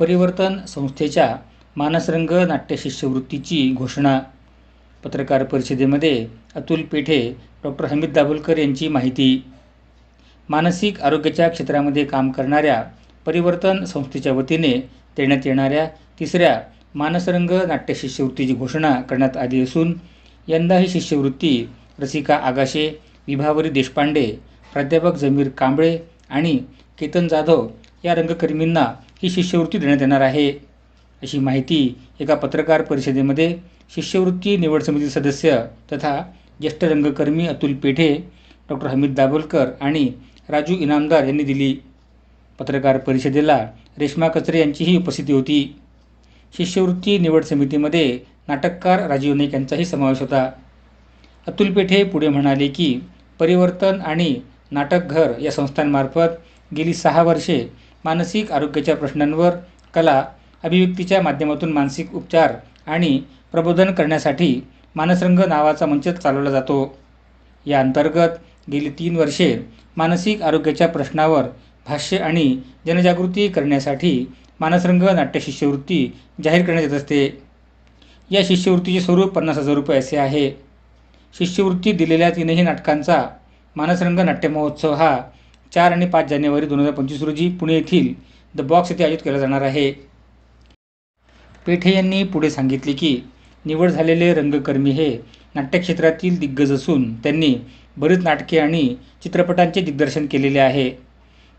परिवर्तन संस्थेच्या मानसरंग नाट्य शिष्यवृत्तीची घोषणा. पत्रकार परिषदेमध्ये अतुल पेठे डॉक्टर हमीद दाभोलकर यांची माहिती. मानसिक आरोग्याच्या क्षेत्रामध्ये काम करणाऱ्या परिवर्तन संस्थेच्या वतीने देण्यात येणाऱ्या तिसऱ्या मानसरंग नाट्य शिष्यवृत्तीची घोषणा करण्यात आली असून यंदा ही शिष्यवृत्ती रसिका आगाशे विभावरी देशपांडे प्राध्यापक जमीर कांबळे आणि केतन जाधव या रंगकर्मींना ही शिष्यवृत्ती देण्यात येणार आहे. अशी माहिती एका पत्रकार परिषदेमध्ये शिष्यवृत्ती निवड समिती सदस्य तथा ज्येष्ठ रंगकर्मी अतुल पेठे डॉक्टर हमीद दाभोलकर आणि राजू इनामदार यांनी दिली. पत्रकार परिषदेला रेश्मा कचरे यांचीही उपस्थिती होती. शिष्यवृत्ती निवड समितीमध्ये नाटककार राजीव नाईक यांचाही समावेश होता. अतुल पेठे पुढे म्हणाले की परिवर्तन आणि नाटकघर या संस्थांमार्फत गेली सहा वर्षे मानसिक आरोग्याच्या प्रश्नांवर कला अभिव्यक्तीच्या माध्यमातून मानसिक उपचार आणि प्रबोधन करण्यासाठी मानसरंग नावाचा मंच चालवला जातो. या अंतर्गत गेली तीन वर्षे मानसिक आरोग्याच्या प्रश्नावर भाष्य आणि जनजागृती करण्यासाठी मानसरंग नाट्य शिष्यवृत्ती जाहीर करण्यात येत असते. या शिष्यवृत्तीचे स्वरूप पन्नास हजार रुपये असे आहे. शिष्यवृत्ती दिलेल्या तीनही नाटकांचा मानसरंग नाट्य महोत्सव हा चार आणि पाच जानेवारी दोन हजार पंचवीस रोजी पुणे येथील द बॉक्स येथे आयोजित केला जाणार आहे. पेठे यांनी पुढे सांगितले की निवड झालेले रंगकर्मी हे नाट्यक्षेत्रातील दिग्गज असून त्यांनी बरीच नाटके आणि चित्रपटांचे दिग्दर्शन केलेले आहे.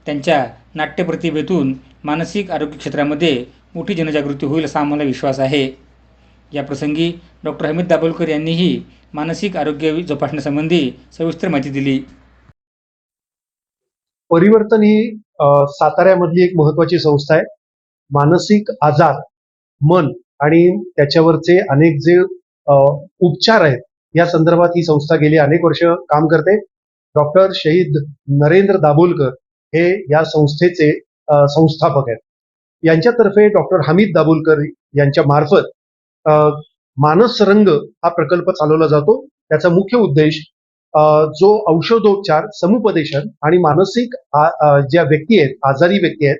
त्यांच्या नाट्यप्रतिभेतून मानसिक आरोग्य क्षेत्रामध्ये मोठी जनजागृती होईल असा आम्हाला विश्वास आहे. याप्रसंगी डॉक्टर हमीद दाभोलकर यांनीही मानसिक आरोग्य जोपासण्यासंबंधी सविस्तर माहिती दिली. परिवर्तन ही साताऱ्यामधली एक महत्वाची संस्था आहे. मानसिक आजार मन आणि त्याच्यावरचे अनेक जे उपचार आहेत या संदर्भात ही संस्था गेली अनेक वर्ष काम करते. डॉक्टर शहीद नरेंद्र दाभोलकर हे या संस्थेचे संस्थापक आहेत. यांच्यातर्फे डॉक्टर हमीद दाभोलकर यांच्या मार्फत मानस रंग हा प्रकल्प चालवला जातो. त्याचा मुख्य उद्देश जो औषधोपचार समुपदेशन आणि मानसिक ज्या व्यक्ती आहेत आजारी व्यक्ती आहेत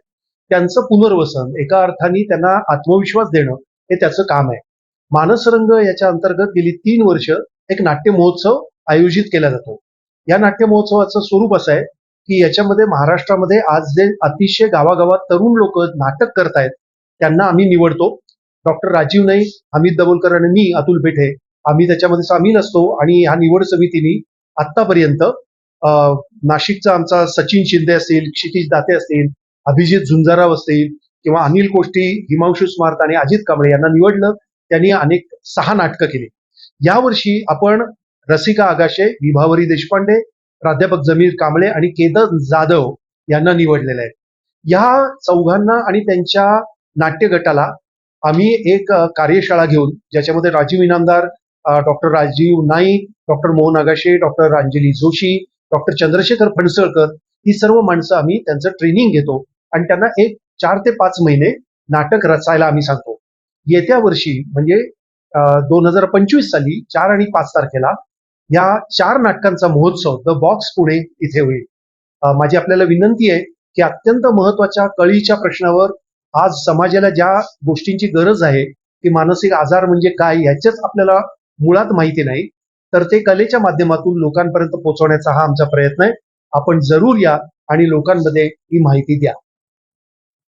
त्यांचं पुनर्वसन एका अर्थाने त्यांना आत्मविश्वास देणं हे त्याचं काम आहे. मानसरंग याच्या अंतर्गत गेली तीन वर्ष एक नाट्य महोत्सव आयोजित केला जातो. या नाट्य महोत्सवाचं स्वरूप असं आहे की याच्यामध्ये महाराष्ट्रामध्ये आज जे अतिशय गावागावात तरुण लोक नाटक करतायत त्यांना आम्ही निवडतो. डॉक्टर राजीव नाईक हमीद दबोलकर आणि मी अतुल पेठे आम्ही त्याच्यामध्ये सामील असतो आणि ह्या निवड समितीने आतापर्यंत अं, नाशिकचा आमचा सचिन शिंदे असतील क्षितिज दाते असतील अभिजित झुंजाराव असतील किंवा अनिल कोष्टी हिमांशू स्मार्त आणि अजित कांबळे यांना निवडलं त्यांनी अनेक सहा नाटकं केली. यावर्षी आपण रसिका आगाशे विभावरी देशपांडे प्राध्यापक जमीर कांबळे आणि केदर जाधव यांना निवडलेलं आहे या चौघांना आणि त्यांच्या नाट्य गटाला आम्ही एक कार्यशाळा घेऊन ज्याच्यामध्ये Rajeev Inamdar doctor Rajeev Naik doctor Mohan Agashe doctor Anjali Joshi doctor Chandrashekhar Phansalkar ही सर्व माणसं आम्ही त्यांचं ट्रेनिंग घेतो. आणि त्यांना एक चार ते पाच महिने नाटक रचायला आम्ही सांगतो. येत्या वर्षी म्हणजे दोन हजार पंचवीस साली चार आणि पाच तारखेला या चार नाटकांचा महोत्सव द बॉक्स पुणे इथे होईल. माझी आपल्याला विनंती आहे की अत्यंत महत्त्वाच्या कळीच्या प्रश्नावर आज समाजाला ज्या गोष्टींची गरज आहे की मानसिक आजार म्हणजे काय याच्याच आपल्याला मुळात माहिती नाही. तर ते कलेच्या माध्यमातून लोकांपर्यंत पोहोचवण्याचा हा आमचा प्रयत्न आहे. आपण जरूर या आणि लोकांमध्ये ही माहिती द्या.